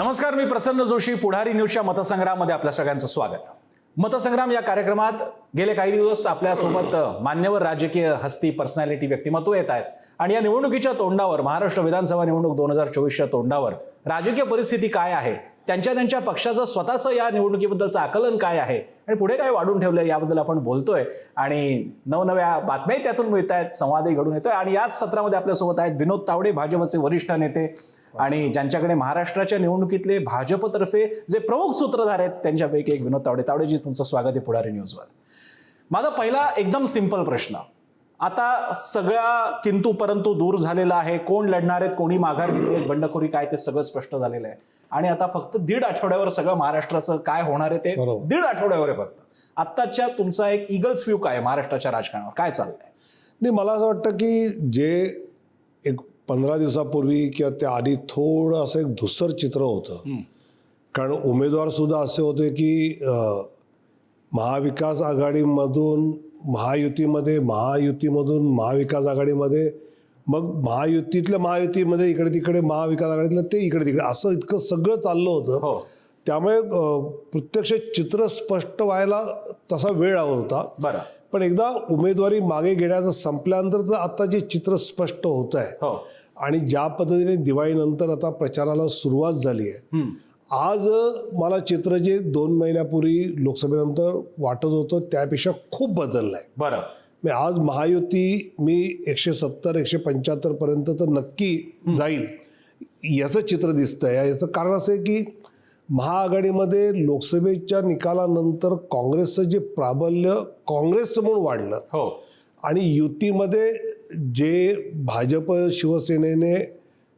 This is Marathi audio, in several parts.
नमस्कार मी प्रसन्न जोशी पुढारी न्यूजच्या मतसंग्रहामध्ये आपल्या सगळ्यांचं स्वागत. मतसंग्राम या कार्यक्रमात गेले काही दिवस आपल्यासोबत मान्यवर राजकीय हस्ती पर्सनॅलिटी व्यक्तिमत्व येत आहेत. आणि या निवडणुकीच्या तोंडावर महाराष्ट्र विधानसभा निवडणूक दोन हजार चोवीसच्या तोंडावर राजकीय परिस्थिती काय आहे? त्यांच्या त्यांच्या पक्षाचं स्वतःचं या निवडणुकीबद्दलचं आकलन काय आहे? आणि पुढे काय वाढून ठेवलं याबद्दल आपण बोलतोय. आणि नवनव्या बातम्याही त्यातून मिळत आहेत संवादही घडून येतोय. आणि याच सत्रामध्ये आपल्यासोबत आहेत विनोद तावडे भाजपचे वरिष्ठ नेते आणि ज्यांच्याकडे महाराष्ट्राच्या निवडणुकीतले भाजपतर्फे जे प्रमुख सूत्रधार आहेत त्यांच्यापैकी एक विनोद तावडे. तावडेजी तुमचं स्वागत आहे पुढारी न्यूजवर. माझा पहिला एकदम सिंपल प्रश्न. आता सगळ्या किंतु परंतु दूर झालेला आहे. कोण लढणार आहेत कोणी माघार घेतली बंडखोरी काय ते सगळं स्पष्ट झालेलं आहे. आणि आता फक्त दीड आठवड्यावर सगळं महाराष्ट्राचं काय होणार आहे ते. दीड आठवड्यावर आहे फक्त. आत्ताच्या तुमचा एक इगल्स व्ह्यू काय महाराष्ट्राच्या राजकारणावर? काय चाललंय? नाही मला असं वाटतं की जे एक पंधरा दिवसापूर्वी किंवा त्या आधी थोडं असं एक धुसर चित्र होतं. कारण उमेदवार सुद्धा असे होते की महाविकास आघाडीमधून महायुतीमध्ये महायुतीमधून महाविकास आघाडीमध्ये मग महायुतीतल्या महायुतीमध्ये इकडे तिकडे महाविकास आघाडीतलं ते इकडे तिकडे असं इतकं सगळं चाललं होतं. हो. त्यामुळे प्रत्यक्ष चित्र स्पष्ट व्हायला तसा वेळ लागत होता. बरं. पण एकदा उमेदवारी मागे घेण्याचं संपल्यानंतर तर आता जे चित्र स्पष्ट होत आहे हो. आणि ज्या पद्धतीने दिवाळीनंतर आता प्रचाराला सुरुवात झाली आहे. आज मला चित्र जे दोन महिन्यापूर्वी लोकसभेनंतर वाटत होतं त्यापेक्षा खूप बदललं आहे बरं. मी आज महायुती मी एकशे सत्तर एकशे पंच्याहत्तर पर्यंत तर नक्की जाईल. याचं चित्र दिसतंय. याचं कारण असं आहे की महाआघाडीमध्ये लोकसभेच्या निकालानंतर काँग्रेसचं जे प्राबल्य काँग्रेसचं म्हणून वाढलं. हो. आणि युतीमध्ये जे भाजप शिवसेनेने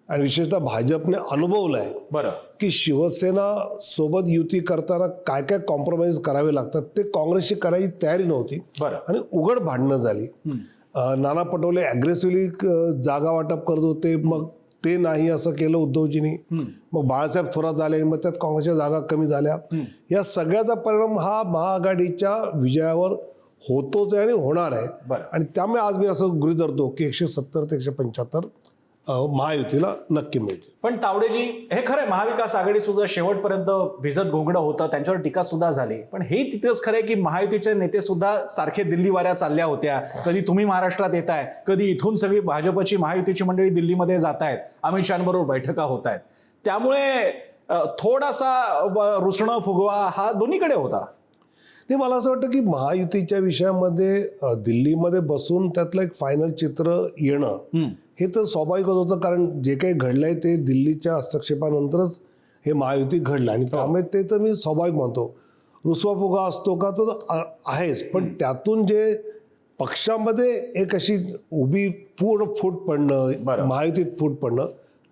आणि विशेषतः भाजपने अनुभवलं आहे बरं. की शिवसेना सोबत युती करताना काय काय कॉम्प्रोमाइज करावे लागतात ते काँग्रेसची करायची तयारी नव्हती. आणि उघड भांडणं झाली. नाना पटोले अग्रेसिव्हली जागा वाटप करत होते. मग ते नाही असं केलं उद्धवजींनी. मग बाळासाहेब थोरात आले मग त्यात काँग्रेसच्या जागा कमी झाल्या. या सगळ्याचा परिणाम हा महाआघाडीच्या विजयावर होतोच आहे आणि होणार आहे. बरं. आणि त्यामुळे आज मी असं गृहीत धरतो की एकशे सत्तर ते एकशे पंच्याहत्तर महायुतीला नक्की मिळतील. पण तावडेजी हे खरंय महाविकास आघाडी सुद्धा शेवटपर्यंत भिजत घोंगडं होतं त्यांच्यावर टीका सुद्धा झाली. पण हे तिथेच खरंय की महायुतीचे नेते सुद्धा सारखे दिल्ली वाऱ्या चालल्या होत्या. कधी तुम्ही महाराष्ट्रात येताय कधी इथून सगळी भाजपची महायुतीची मंडळी दिल्लीमध्ये जात आहेत अमित शहाबरोबर बैठका होत आहेत त्यामुळे थोडासा रुसणं फुगवा हा दोन्हीकडे होता. ते मला असं वाटतं की महायुतीच्या विषयामध्ये दिल्लीमध्ये बसून त्यातलं एक फायनल चित्र येणं हे तर स्वाभाविकच होतं. कारण जे काही घडलंय ते दिल्लीच्या हस्तक्षेपानंतरच हे महायुती घडलं. आणि त्यामुळे ते तर मी स्वाभाविक मानतो. रुसवा फुगा असतो का तो आहेच. पण त्यातून जे पक्षामध्ये एक अशी उभी पूर्ण फूट पडणं. महायुतीत फूट पडणं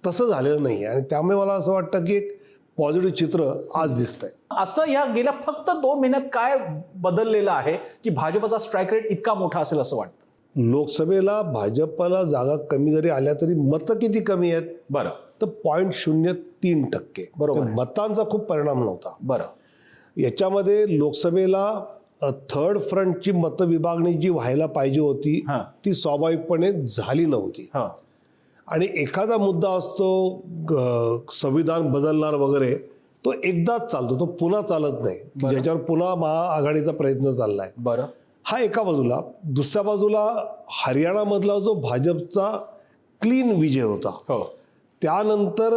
तसं झालेलं नाही आणि त्यामुळे मला असं वाटतं की एक पॉझिटिव्ह चित्र आज दिसतंय. असं या गेल्या फक्त दोन महिन्यात काय बदललेलं आहे की भाजपचा स्ट्राईक रेट इतका मोठा असेल असं वाटतं? लोकसभेला भाजपला जागा कमी जरी आल्या तरी मतं किती कमी आहेत? बरं. तर पॉईंट शून्य तीन टक्के. बरोबर आहे. मतांचा खूप परिणाम नव्हता. बरं. याच्यामध्ये लोकसभेला थर्ड फ्रंटची मतं विभागणी जी व्हायला पाहिजे होती. ती स्वाभाविकपणे झाली नव्हती. हा. आणि एखादा मुद्दा असतो संविधान बदलणार वगैरे तो एकदाच चालतो तो पुन्हा चालत नाही. ज्याच्यावर पुन्हा महाआघाडीचा प्रयत्न चाललाय. बरं. हा एका बाजूला. दुसऱ्या बाजूला हरियाणामधला जो भाजपचा क्लीन विजय होता. हो. त्यानंतर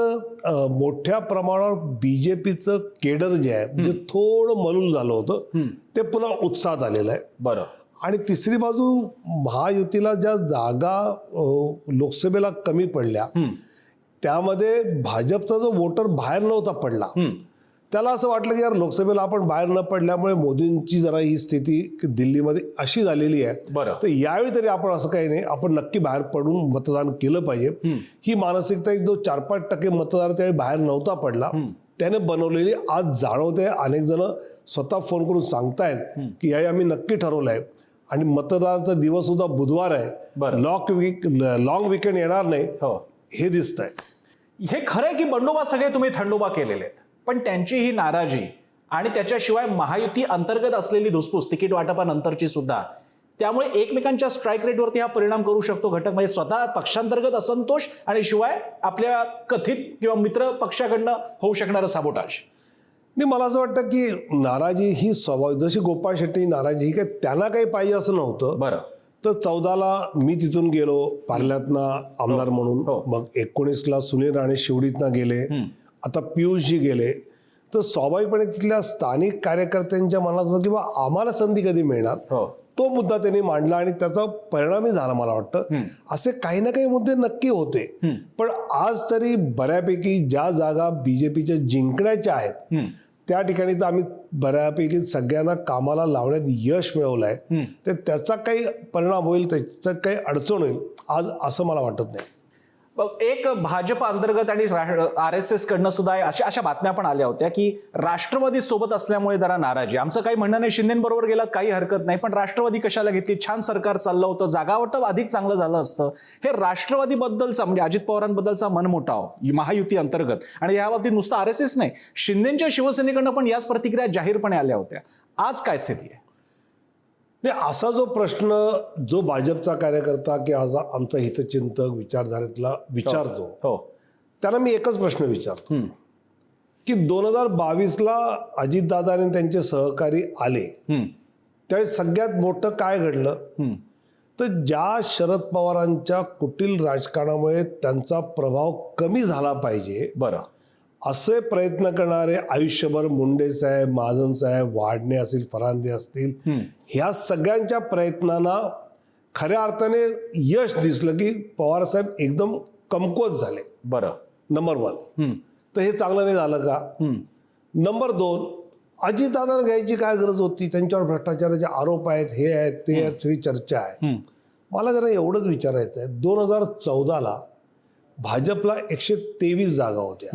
मोठ्या प्रमाणावर बी जे पीचं केडर जे आहे म्हणजे थोडं मलूल झालं होतं ते पुन्हा उत्साहात आलेलं आहे. बरं. आणि तिसरी बाजू महायुतीला ज्या जागा लोकसभेला कमी पडल्या त्यामध्ये भाजपचा जो वोटर बाहेर नव्हता पडला त्याला असं वाटलं की यार लोकसभेला आपण बाहेर न पडल्यामुळे मोदींची जरा ही स्थिती दिल्लीमध्ये अशी झालेली आहे. बरं. तर यावेळी तरी आपण असं काही नाही आपण नक्की बाहेर पडून मतदान केलं पाहिजे. ही मानसिकता एक जो चार पाच टक्के मतदार त्यावेळी बाहेर नव्हता पडला त्याने बनवलेली आज जाणवते. अनेक जण स्वतः फोन करून सांगतायत की यावेळी आम्ही नक्की ठरवलंय. आणि मतदानाचा दिवस सुद्धा बुधवार आहे. बरं. लॉक वीक लॉंग विकेंड येणार नाही. हो. हे दिसतंय. हे खरं आहे की बंडोबा सगळे तुम्ही थंडोबा केलेले आहेत. पण त्यांची ही नाराजी आणि त्याच्याशिवाय महायुती अंतर्गत असलेली धुसफूस तिकीट वाटपानंतरची सुद्धा त्यामुळे एकमेकांच्या स्ट्राईक रेटवरती हा परिणाम करू शकतो घटक. म्हणजे स्वतः पक्षांतर्गत असंतोष आणि शिवाय आपल्या कथित किंवा मित्र पक्षाकडनं होऊ शकणारं साबोटाज नाही मला असं वाटतं की नाराजी ही स्वाभाविक जशी गोपाळ शेट्टी नाराजी ही काय त्यांना काही पाहिजे असं नव्हतं. बरं. तर चौदाला मी तिथून गेलो पार्ल्यातनं आमदार म्हणून. हो. मग एकोणीसला सुनील राणे शिवडीतनं गेले. आता पियुषजी गेले. तर स्वाभाविकपणे तिथल्या स्थानिक कार्यकर्त्यांच्या मनात होतं की बा आम्हाला संधी कधी मिळणार? हो. तो मुद्दा त्यांनी मांडला आणि त्याचा परिणामही झाला मला वाटतं. असे काही ना काही मुद्दे नक्की होते. पण आज तरी बऱ्यापैकी ज्या जागा बीजेपीच्या जिंकण्याच्या आहेत त्या ठिकाणी तर आम्ही बऱ्यापैकी सगळ्यांना कामाला लावण्यात यश मिळवलं आहे तर त्याचा काही परिणाम होईल त्याचा काही अडचण होईल आज असं मला वाटत नाही. एक भाजप अंतर्गत आणि आर एस एस कडनं सुद्धा अशा अशा बातम्या पण आल्या होत्या की राष्ट्रवादी सोबत असल्यामुळे जरा नाराजी. आमचं काही म्हणणं नाही शिंदेबरोबर गेलात काही हरकत नाही पण राष्ट्रवादी कशाला घेतली? छान सरकार चाललं होतं जागावाटप अधिक चांगलं झालं असतं. हे राष्ट्रवादीबद्दलचा म्हणजे अजित पवारांबद्दलचा मनमोटाव महायुती अंतर्गत. आणि या बाबतीत नुसतं आर एस एस नाही शिंदेच्या शिवसेनेकडनं पण याच प्रतिक्रिया जाहीरपणे आल्या होत्या. आज काय स्थिती आहे? नाही असा जो प्रश्न जो भाजपचा कार्यकर्ता की आज आमचा हितचिंतक विचारधारेतला विचारतो हो. त्याला मी एकच प्रश्न विचारतो. की दोन हजार बावीसला अजितदादा आणि त्यांचे सहकारी आले. त्यावेळी सगळ्यात मोठं काय घडलं. तर ज्या शरद पवारांच्या कुटील राजकारणामुळे त्यांचा प्रभाव कमी झाला पाहिजे बरं. असे प्रयत्न करणारे आयुष्यभर मुंडे साहेब महाजन साहेब वाडणे असतील फरांदे असतील ह्या सगळ्यांच्या प्रयत्नांना खऱ्या अर्थाने यश दिसलं की पवार साहेब एकदम कमकुवत झाले. बरं. Number one. तर हे चांगलं नाही झालं का. नंबर दोन अजितदादांना घ्यायची काय गरज होती? त्यांच्यावर भ्रष्टाचाराचे आरोप आहेत हे आहेत ते आहेत सगळी चर्चा आहे. मला जरा एवढंच विचारायचं आहे दोन हजार चौदाला भाजपला एकशे तेवीस जागा होत्या.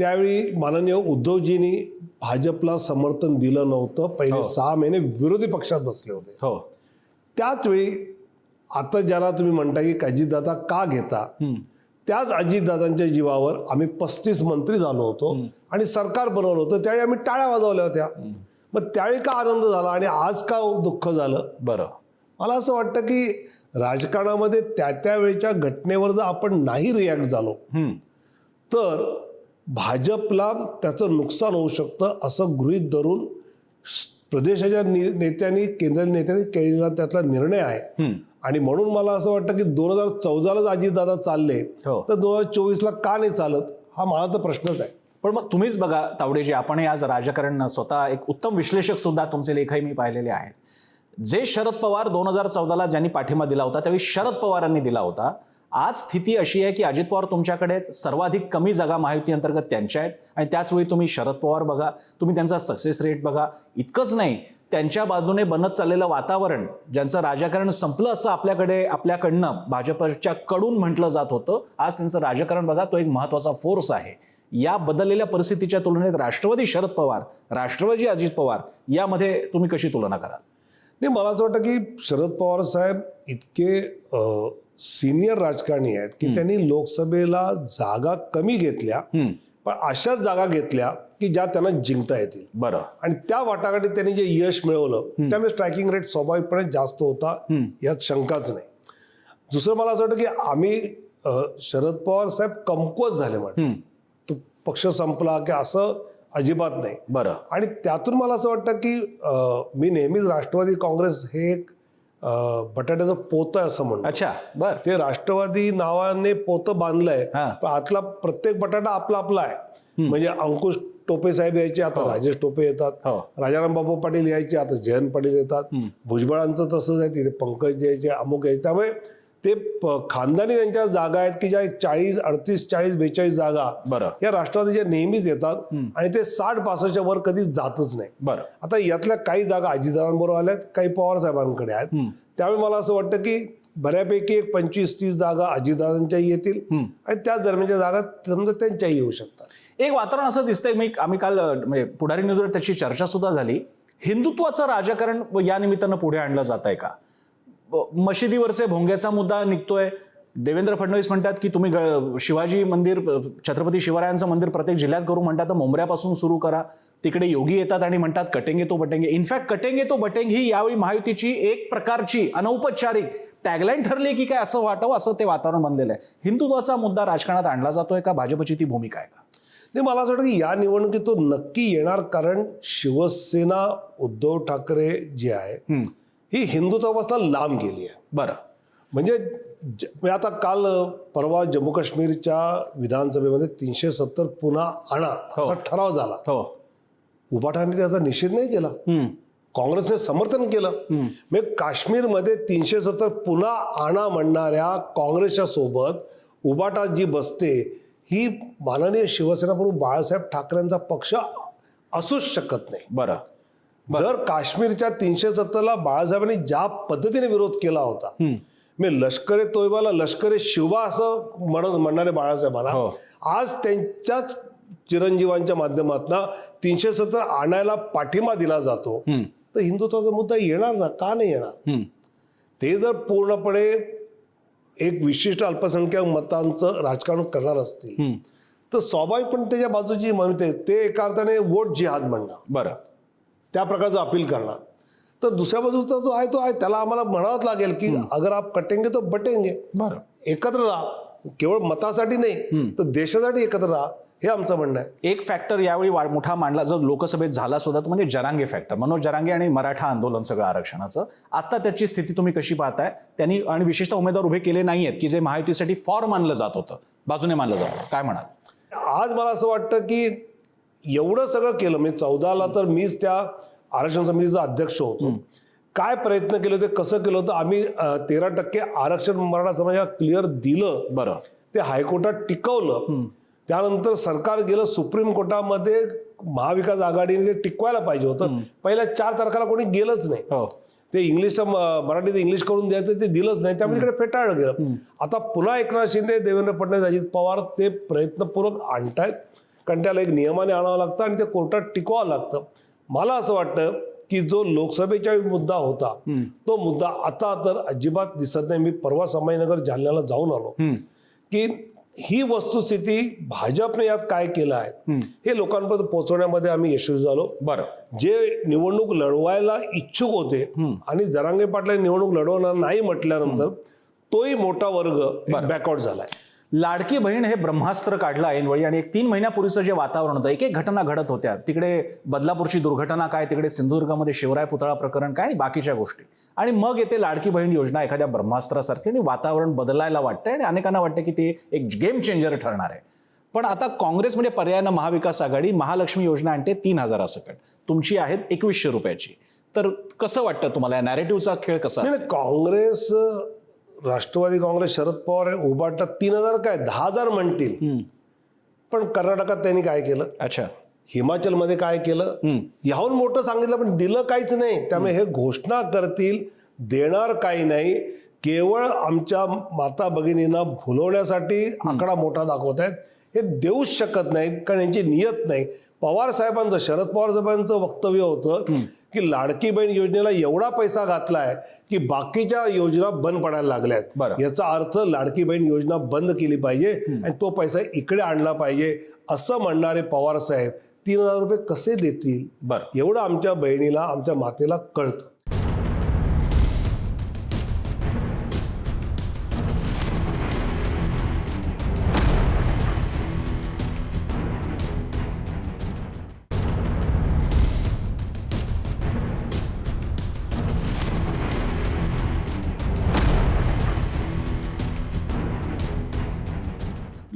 त्यावेळी माननीय उद्धवजींनी भाजपला समर्थन दिलं नव्हतं. पहिले सहा महिने विरोधी पक्षात बसले होते. हो. त्याच वेळी आता ज्याला तुम्ही म्हणता की अजितदादा का घेता? त्याच अजितदादांच्या जीवावर आम्ही पस्तीस मंत्री झालो होतो आणि सरकार बनवलं होतं. त्यावेळी आम्ही टाळ्या वाजवल्या होत्या. मग त्यावेळी का आनंद झाला आणि आज का दुःख झालं? बरं. मला असं वाटतं की राजकारणामध्ये त्या त्या वेळच्या घटनेवर जर आपण नाही रिॲक्ट झालो. तर भाजपला त्याचं नुकसान होऊ शकतं असं गृहीत धरून प्रदेशाच्या नेत्यांनी केंद्रीय नेत्यांनी केलेला त्यातला निर्णय आहे. आणि म्हणून मला असं वाटतं की दोन हजार चौदालाच अजितदादा चालले हो. तर दोन हजार चोवीसला का नाही चालत हा मला तर प्रश्नच आहे. पण मग तुम्हीच बघा तावडेजी आपणही आज राजकारण स्वतः एक उत्तम विश्लेषक सुद्धा तुमचे लेखही मी पाहिलेले आहेत. जे शरद पवार दोन हजार चौदाला ज्यांनी पाठिंबा दिला होता त्यावेळी शरद पवारांनी दिला होता. आज स्थिती अशी आहे की अजित पवार तुमच्याकडे आहेत. सर्वाधिक कमी जागा महायुती अंतर्गत त्यांच्या आहेत. आणि त्याच वेळी तुम्ही शरद पवार बघा तुम्ही त्यांचा सक्सेस रेट बघा. इतकंच नाही त्यांच्या बाजूने बनत चाललेलं वातावरण ज्यांचं राजकारण संपलं असं आपल्याकडे आपल्याकडनं भाजपच्या कडून म्हटलं जात होतं आज त्यांचं राजकारण बघा तो एक महत्त्वाचा फोर्स आहे. या बदललेल्या परिस्थितीच्या तुलनेत राष्ट्रवादी शरद पवार राष्ट्रवादी अजित पवार यामध्ये तुम्ही कशी तुलना कराल? नाही मला असं वाटतं की शरद पवार साहेब इतके सिनियर राजकारणी आहेत की त्यांनी लोकसभेला जागा कमी घेतल्या पण अशाच जागा घेतल्या की ज्या त्यांना जिंकता येतील. बरं. आणि त्या वाटाघाटीत त्यांनी जे यश मिळवलं त्यामुळे स्ट्रायकिंग रेट स्वाभाविकपणे जास्त होता यात शंकाच नाही. दुसरं मला असं वाटतं की आम्ही शरद पवार साहेब कमकुवत झाले म्हटलं तो पक्ष संपला की असं अजिबात नाही. बरं. आणि त्यातून मला असं वाटतं की मी नेहमीच राष्ट्रवादी काँग्रेस हे एक बटाट्याचं पोतं आहे असं म्हणतो अच्छा बर. ते राष्ट्रवादी नावाने पोतं बांधलंय हा. पण आतला प्रत्येक बटाटा आपला आपला आहे. म्हणजे अंकुश टोपे साहेब यायचे आता राजेश टोपे येतात. हो. राजाराम बाबू पाटील यायचे आता जयंत पाटील येतात. भुजबळांचं तसंच आहे तिथे पंकज यायचे अमुक यायचे. त्यामुळे ते खानदानी त्यांच्या जागा आहेत की ज्या चाळीस अडतीस चाळीस बेचाळीस जागा बरं. या राष्ट्रवादीच्या नेहमीच येतात आणि ते साठ पासष्टच्या वर कधीच जातच नाही. बरं. आता यातल्या काही जागा अजितदारांबरोबर आल्यात काही पवार साहेबांकडे आहेत. त्यामुळे मला असं वाटतं की बऱ्यापैकी एक पंचवीस तीस जागा अजितदारांच्याही येतील आणि त्याच दरम्यानच्या जागा समजा त्यांच्याही येऊ शकतात. एक वातावरण असं दिसतंय मी आम्ही काल म्हणजे पुढारी न्यूजवर त्याची चर्चा सुद्धा झाली. हिंदुत्वाचं राजकारण या निमित्तानं पुढे आणलं जात आहे का? मशिदीवरचे भोंग्याचा मुद्दा निघतोय. देवेंद्र फडणवीस म्हणतात की तुम्ही शिवाजी मंदिर छत्रपती शिवरायांचं मंदिर प्रत्येक जिल्ह्यात करू म्हणतात तर मुंबऱ्यापासून सुरू करा. तिकडे योगी येतात आणि म्हणतात कटेंगे तो बटेंगे. इनफॅक्ट कटेंगे तो बटेंगे ही यावेळी महायुतीची एक प्रकारची अनौपचारिक टॅगलाईन ठरली की काय असं वाटावं असं ते वातावरण बनलेलं आहे. हिंदुत्वाचा मुद्दा राजकारणात आणला जातोय का? भाजपची ती भूमिका आहे का? नाही मला असं वाटतं की या निवडणुकीत तो नक्की येणार कारण शिवसेना उद्धव ठाकरे जी आहे. ही हिंदुत्वापासून लांब गेली आहे. बरं. म्हणजे ज- मी आता काल परवा जम्मू काश्मीरच्या विधानसभेमध्ये तीनशे सत्तर पुन्हा आणा असा ठराव झाला. हो. उभाठाने त्याचा निषेध नाही केला. काँग्रेसने समर्थन केलं. म्हणजे काश्मीरमध्ये तीनशे सत्तर पुन्हा आणा म्हणणाऱ्या काँग्रेसच्या सोबत उबाटा जी बसते ही माननीय शिवसेना प्रमुख बाळासाहेब ठाकरेंचा पक्ष असूच शकत नाही. बरं. जर काश्मीरच्या तीनशे सत्तरला बाळासाहेबांनी ज्या पद्धतीने विरोध केला होता मी लष्करे तोयबाला लष्करे शिवबा असं म्हणत म्हणणारे बाळासाहेबांना हो. आज त्यांच्याच चिरंजीवांच्या माध्यमातून तीनशे सत्तर आणायला पाठिंबा दिला जातो. तर हिंदुत्वाचा मुद्दा येणार ना? का नाही येणार. ते जर पूर्णपणे एक विशिष्ट अल्पसंख्याक मतांचं राजकारण करणार असतील तर स्वाभाविकपणे त्याच्या बाजूची म्हणते ते एका अर्थाने वोट जिहाद म्हणणार. बरं. त्या प्रकारचं अपील करणार. तर दुसऱ्या बाजूचा जो आहे तो आहे त्याला आम्हाला म्हणावंच लागेल की अगर आप कटेंगे तो बटेंगे. एकत्र राहा. केवळ मतासाठी नाही तर देशासाठी एकत्र राहा. हे आमचं म्हणणं आहे. एक फॅक्टर यावेळी वा- मोठा मांडला. जो लोकसभेत झाला सुद्धा म्हणजे जरांगे फॅक्टर मनोज जरांगे आणि मराठा आंदोलन सगळं आरक्षणाचं. आता त्याची स्थिती तुम्ही कशी पाहताय? त्यांनी आणि विशेषतः उमेदवार उभे केले नाहीयेत की जे महायुतीसाठी फॉर मानलं जात होतं. बाजूने मानलं जात होतं. काय म्हणाल? आज मला असं वाटतं की एवढं सगळं केलं. म्हणजे चौदाला तर मीच त्या आरक्षण समितीचा अध्यक्ष होतो. काय प्रयत्न केले होते कसं केलं होतं आम्ही तेरा टक्के आरक्षण मराठा समाजाला क्लिअर दिलं. बरं. ते हायकोर्टात टिकवलं. त्यानंतर सरकार गेलं सुप्रीम कोर्टामध्ये महाविकास आघाडीने ते टिकवायला पाहिजे होतं. पहिल्या चार तारखेला कोणी गेलंच नाही. हो. ते इंग्लिश मराठीत इंग्लिश करून द्यायचं ते दिलंच नाही. त्यामुळे इकडे फेटाळलं गेलं. आता पुन्हा एकनाथ शिंदे देवेंद्र फडणवीस अजित पवार ते प्रयत्नपूर्वक आणतायत. कारण त्याला एक नियमाने आणावं लागतं आणि ते कोर्टात टिकवावं लागतं. मला असं वाटतं की जो लोकसभेचा मुद्दा होता तो मुद्दा आता तर अजिबात दिसत नाही. मी परवा संभाजीनगर जालन्याला जाऊन आलो. की ही वस्तुस्थिती भाजपने यात काय केलं आहे हे लोकांपर्यंत पोहोचवण्यामध्ये आम्ही यशस्वी झालो. बरं. जे निवडणूक लढवायला इच्छुक होते आणि जरांगे पाटला निवडणूक लढवणार नाही म्हटल्यानंतर तोही मोठा वर्ग बॅकआउट झालाय. लाडकी बहीण हे ब्रह्मास्त्र काढलं ऐनवेळी आणि एक तीन महिन्यापूर्वीचं जे वातावरण होतं एक एक घटना घडत होत्या. तिकडे बदलापूरची दुर्घटना काय तिकडे सिंधुदुर्गमध्ये शिवराय पुतळा प्रकरण काय आणि बाकीच्या गोष्टी. आणि मग येते लाडकी बहीण योजना एखाद्या ब्रह्मास्त्रासारखी आणि वातावरण बदलायला वाटतंय आणि अनेकांना वाटतं की ते एक गेम चेंजर ठरणार आहे. पण आता काँग्रेस म्हणजे पर्यायानं महाविकास आघाडी महालक्ष्मी योजना आणते तीन हजारासकट. तुमची आहेत एकवीसशे रुपयाची. तर कसं वाटतं तुम्हाला? या नॅरेटिव्हचा खेळ कसा काँग्रेस राष्ट्रवादी काँग्रेस शरद पवार आणि उबाटा तीन हजार काय? दहा हजार म्हणतील. पण कर्नाटकात त्यांनी काय केलं? अच्छा. हिमाचलमध्ये काय केलं? ह्याहून मोठं सांगितलं पण दिलं काहीच नाही. त्यामुळे हे घोषणा करतील देणार काही नाही. केवळ आमच्या माता भगिनींना भुलवण्यासाठी आकडा मोठा दाखवत आहेत. हे देऊच शकत नाहीत कारण यांची नियत नाही. पवार साहेबांचं शरद पवार साहेबांचं वक्तव्य होतं. की लाडकी बहीण योजनेला एवढा पैसा घातलाय की बाकीच्या योजना बंद पडायला बरं. लागल्यात याचा अर्थ लाडकी बहीण योजना बंद केली पाहिजे आणि तो पैसा इकडे आणला पाहिजे असं म्हणणारे पवार साहेब तीन हजार रुपये कसे देतील? बरं. एवढं आमच्या बहिणीला आमच्या मातेला कळतं.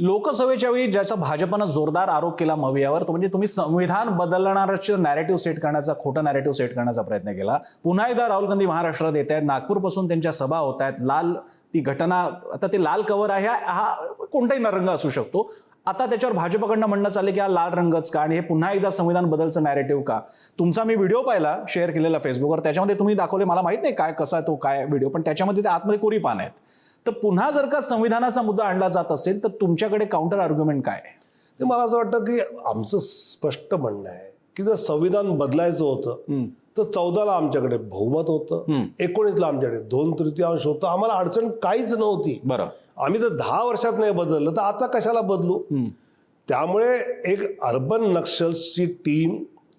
लोकसभेच्या वेळी ज्याचा भाजपनं जोरदार आरोप केला मवियावर तो म्हणजे तुम्ही संविधान बदलणाऱ्याचं नॅरेटिव्ह सेट करण्याचा खोटं नॅरेटिव्ह सेट करण्याचा प्रयत्न केला. पुन्हा एकदा राहुल गांधी महाराष्ट्रात येत आहेत नागपूरपासून त्यांच्या सभा होत आहेत. लाल ती घटना आता ते लाल कव्हर आहे हा- कोणताही रंग असू शकतो. आता त्याच्यावर भाजपकडनं म्हणणं चाललं की हा लाल रंगच का आणि हे पुन्हा एकदा संविधान बदलचं नॅरेटिव्ह का? तुमचा मी व्हिडिओ पाहिला शेअर केलेला फेसबुकवर त्याच्यामध्ये तुम्ही दाखवले मला माहीत नाही काय कसा आहे तो काय व्हिडिओ पण त्याच्यामध्ये ते आतमध्ये कोरी पान आहेत. तर पुन्हा जर का संविधानाचा मुद्दा आणला जात असेल तर तुमच्याकडे काउंटर आर्ग्युमेंट काय आहे? ते मला असं वाटतं की आमचं स्पष्ट म्हणणं आहे की जर संविधान बदलायचं होतं तर चौदाला आमच्याकडे बहुमत होतं एकोणीसला आमच्याकडे दोन तृतीयांश होतं. आम्हाला अडचण काहीच नव्हती. बरं. आम्ही जर दहा वर्षात नाही बदललं तर आता कशाला बदलू? त्यामुळे एक अर्बन नक्षल्सची टीम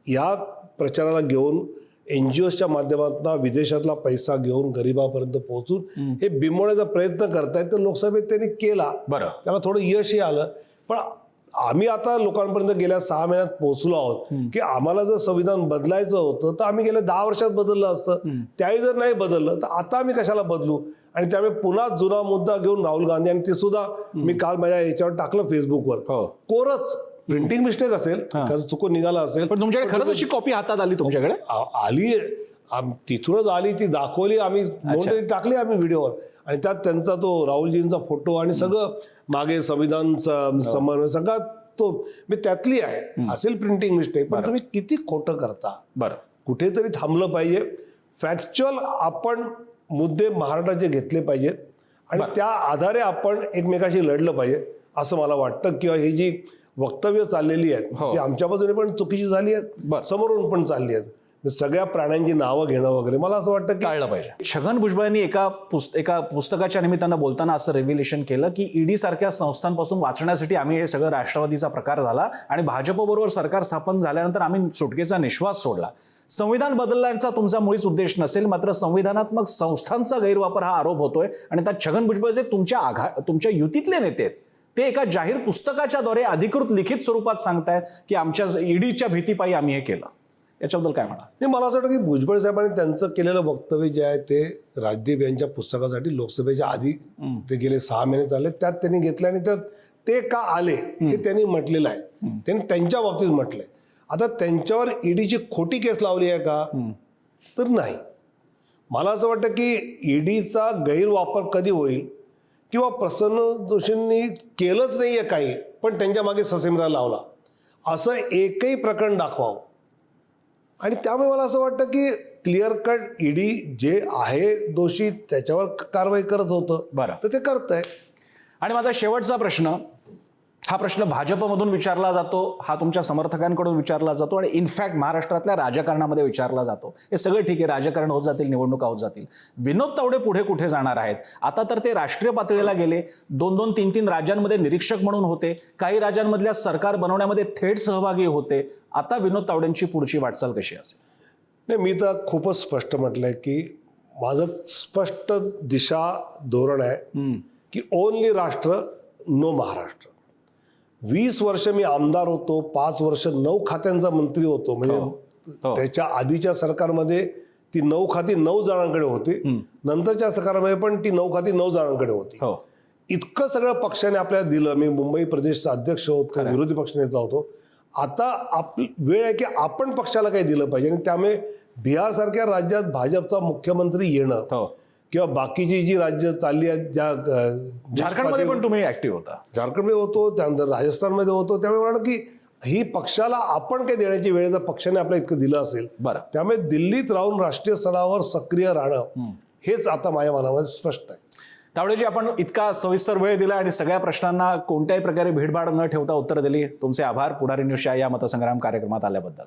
या प्रचाराला घेऊन एन जी ओच्या माध्यमातून विदेशातला पैसा घेऊन गरिबापर्यंत पोहोचून हे बिंबवण्याचा प्रयत्न करतायत. तर लोकसभेत त्यांनी केला. बरं. त्याला थोडं यशही आलं. पण आम्ही आता लोकांपर्यंत गेल्या सहा महिन्यात पोहोचलो आहोत की आम्हाला जर संविधान बदलायचं होतं तर आम्ही गेल्या दहा वर्षात बदललं असतं. त्याही जर नाही बदललं तर आता आम्ही कशाला बदलू? आणि त्यामुळे पुन्हा जुना मुद्दा घेऊन राहुल गांधी आणि ते सुद्धा मी काल माझ्या याच्यावर टाकलं फेसबुकवर हो. कोरच प्रिंटिंग मिस्टेक असेल चुकून निघाला असेल पण तुमच्याकडे खरंच अशी कॉपी हातात आली तुमच्याकडे? आली तिथूनच आली ती दाखवली आम्ही नोंदणी टाकली आम्ही व्हिडिओवर आणि त्यात त्यांचा तो राहुलजींचा फोटो आणि सगळं मागे संविधानचा समन्वय सगळा तो मी त्यातली आहे. असेल प्रिंटिंग मिस्टेक पण तुम्ही किती खोटं करता? बरं. कुठेतरी थांबलं पाहिजे. फॅक्च्युअल आपण मुद्दे महाराष्ट्राचे घेतले पाहिजेत. आणि त्या आधारे आपण एकमेकाशी लढलं पाहिजे असं मला वाटतं. किंवा ही जी वक्तव्य चाललेली आहेत. हो. ती आमच्या बाजूने पण चुकीची झाली बरं. आहेत समोरून पण चालली आहेत. सगळ्या प्राण्यांची नावं घेणं वगैरे मला असं वाटतं की टाळलं पाहिजे. छगन भुजबळांनी एका पुस्त एका पुस्तकाच्या निमित्तानं बोलताना असं रेव्हिलेशन केलं की ईडी सारख्या संस्थांपासून वाचण्यासाठी आम्ही हे सगळं राष्ट्रवादीचा प्रकार झाला आणि भाजपबरोबर सरकार स्थापन झाल्यानंतर आम्ही सुटकेचा निश्वास सोडला. संविधान बदलण्याचा तुमचा मुळीच उद्देश नसेल मात्र संविधानात्मक संस्थांचा गैरवापर हा आरोप होतोय आणि त्यात छगन भुजबळ जे तुमच्या आघा तुमच्या युतीतले नेते आहेत ते एका जाहीर पुस्तकाच्या द्वारे अधिकृत लिखित स्वरूपात सांगतायत की आमच्या ईडीच्या भीतीपायी आम्ही हे केलं. याच्याबद्दल काय म्हणा नाही मला असं वाटतं की भुजबळ साहेबांनी त्यांचं केलेलं वक्तव्य जे आहे ते राजदीप यांच्या पुस्तकासाठी लोकसभेच्या आधी ते गेले सहा महिने चालले त्यात त्यांनी घेतलं आणि त्यात ते का आले हे त्यांनी म्हटलेलं आहे. त्यांनी त्यांच्या बाबतीत म्हटलंय. आता त्यांच्यावर ईडीची खोटी केस लावली आहे का? तर नाही. मला असं वाटतं की ईडीचा गैरवापर कधी होईल? किंवा प्रसन्न जोशींनी केलंच नाही आहे काही पण त्यांच्या मागे ससेमरा लावला. असं एकही प्रकरण दाखवावं. आणि त्यामुळे मला असं वाटतं की क्लिअर कट ईडी जे आहे दोषी त्याच्यावर कारवाई करत होतं. बरं. तर ते करत आहे आणि माझा शेवटचा प्रश्न हा प्रश्न भाजपमधून विचारला जातो हा तुमच्या समर्थकांकडून विचारला जातो आणि इनफॅक्ट महाराष्ट्रातल्या राजकारणामध्ये विचारला जातो. हे सगळं ठीक आहे राजकारण होत जातील निवडणुका होत जातील. विनोद तावडे पुढे कुठे जाणार आहेत? आता तर ते राष्ट्रीय पातळीला गेले. दोन दोन तीन तीन राज्यांमध्ये निरीक्षक म्हणून होते. काही राज्यांमधल्या सरकार बनवण्यामध्ये थेट सहभागी होते. आता विनोद तावडेंची पुढची वाटचाल कशी असेल? नाही मी तर खूपच स्पष्ट म्हटलंय की माझं स्पष्ट दिशा धोरण आहे की ओनली राष्ट्र नो महाराष्ट्र. वीस वर्ष मी आमदार होतो पाच वर्ष नऊ खात्यांचा मंत्री होतो. म्हणजे हो. त्याच्या आधीच्या सरकारमध्ये ती नऊ खाती नऊ जणांकडे होती. नंतरच्या सरकारमध्ये पण ती नऊ खाती नऊ जणांकडे होती. हो. इतकं सगळं पक्षाने आपल्याला दिलं. मी मुंबई प्रदेशचा अध्यक्ष होतो विरोधी पक्षनेता होतो. आता आप वेळ आहे की आपण पक्षाला काही दिलं पाहिजे. आणि त्यामुळे बिहारसारख्या राज्यात भाजपचा मुख्यमंत्री येणं हो. किंवा बाकीची जी राज्य चालली आहेत ज्या झारखंडमध्ये पण तुम्ही ऍक्टिव्ह होता. झारखंडमध्ये होतो त्यानंतर राजस्थानमध्ये होतो. त्यामुळे वाटतं की ही पक्षाला आपण काही देण्याची वेळ जर पक्षाने आपल्याला इतकं दिलं असेल बरं. त्यामुळे दिल्लीत राहून राष्ट्रीय स्तरावर सक्रिय राहणं हेच आता माझ्या मनामध्ये स्पष्ट आहे. तावडेजी आपण इतका सविस्तर वेळ दिला आणि सगळ्या प्रश्नांना कोणत्याही प्रकारे भीडभाड न ठेवता उत्तर दिली. तुमचे आभार. पुढारी न्यूजच्या या मतसंग्राम कार्यक्रमात आल्याबद्दल.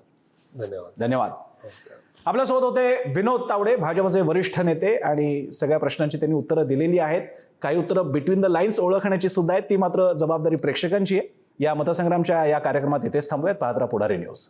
धन्यवाद. धन्यवाद. आपल्यासोबत होते विनोद तावडे भाजपचे वरिष्ठ नेते आणि सगळ्या प्रश्नांची त्यांनी उत्तरं दिलेली आहेत. काही उत्तरं बिटवीन द लाईन्स ओळखण्याची सुद्धा आहेत. ती मात्र जबाबदारी प्रेक्षकांची आहे. या मतसंग्रामच्या या कार्यक्रमात इथेच थांबूयात. पाहत पुढारी न्यूज